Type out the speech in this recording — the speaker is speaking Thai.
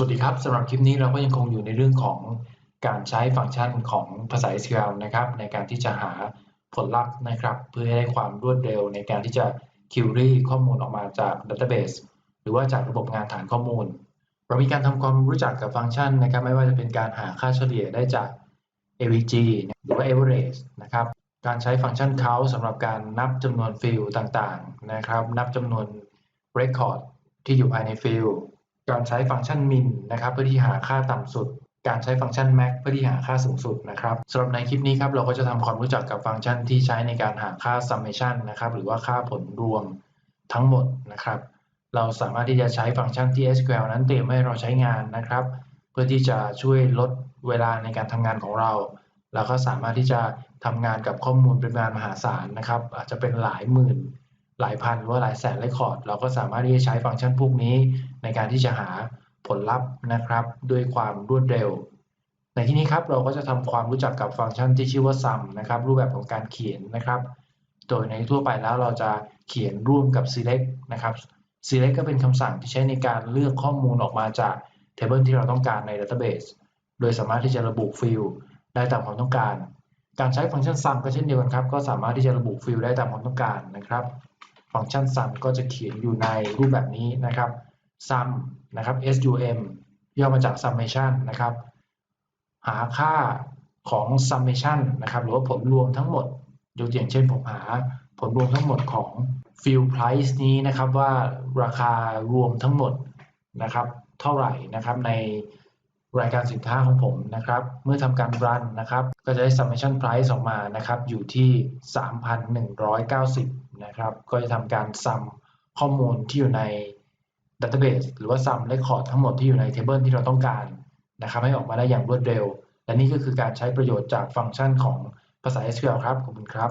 สวัสดีครับสำหรับคลิปนี้เราก็ยังคงอยู่ในเรื่องของการใช้ฟังก์ชันของภาษา SQL นะครับในการที่จะหาผลลัพธ์นะครับ เพื่อให้ได้ความรวดเร็วในการที่จะ query ข้อมูลออกมาจาก database หรือว่าจากระบบงานฐานข้อมูล เรามีการทำความรู้จักกับฟังก์ชันนะครับ ไม่ว่าจะเป็นการหาค่าเฉลี่ยได้จาก AVG หรือว่า average นะครับการใช้ฟังก์ชัน count สำหรับการนับจำนวนฟิลด์ต่างๆนะครับ นับจำนวน record ที่อยู่ภายในฟิลด์ การใช้ฟังก์ชัน min นะครับเพื่อที่หาค่าต่ำสุด การใช้ฟังก์ชัน max เพื่อที่หาค่าสูงสุดนะครับสำหรับในคลิปนี้ครับเราก็จะทำความรู้จักกับฟังก์ชันที่ใช้ในการหาค่า summation นะครับหรือว่าค่าผลรวมทั้งหมดนะครับเราสามารถที่จะใช้ฟังก์ชันที่ SQL นั้นเตรียมให้เราใช้งานนะครับ เพื่อที่จะช่วยลดเวลาในการทำงานของเราแล้วก็สามารถที่จะทำงานกับข้อมูลเปริมาณมหาศาลนะครับ อาจจะเป็นหลายหมื่น หลายพันหรือว่าหลายแสนเรคคอร์ดเราก็สามารถที่จะใช้ฟังก์ชันพวกนี้ ในการที่จะหาผลลัพธ์นะครับ ด้วยความรวดเร็ว ในที่นี้ครับเราก็จะทำความรู้จักกับฟังก์ชันที่ชื่อว่า sum นะครับรูปแบบของการเขียนนะครับ โดยในทั่วไปแล้วเราจะเขียนร่วมกับ select นะครับ select ก็เป็นคำสั่งที่ใช้ในการเลือกข้อมูลออกมาจาก table ที่เราต้องการใน database โดยสามารถที่จะระบุฟิลด์ได้ตามความต้องการ การใช้ฟังก์ชัน sum ก็เช่นเดียวกันครับ ก็สามารถที่จะระบุฟิลด์ได้ตามความต้องการนะครับ ฟังก์ชัน sum ก็จะเขียนอยู่ในรูปแบบนี้นะครับ sum นะครับ sum ย่อมาจาก summation นะครับ หาค่าของ summation นะครับ หรือว่าผลรวมทั้งหมดยกอย่างเช่นผมหาผลรวมทั้งหมดของ field price นี้นะครับว่าราคารวมทั้งหมดนะครับเท่าไหร่นะครับใน รายการสินค้าของผมนะครับ เมื่อทำการ run นะครับ ก็จะได้ summation price ออกมานะครับ อยู่ที่ 3,190 นะครับ ก็จะทำการ sum ข้อมูลที่อยู่ใน database หรือว่า sum record ทั้งหมดที่อยู่ใน table ที่เราต้องการนะครับ ให้ออกมาได้อย่างรวดเร็ว และนี่ก็คือการใช้ประโยชน์จากฟังก์ชันของภาษา SQL ครับ ขอบคุณครับ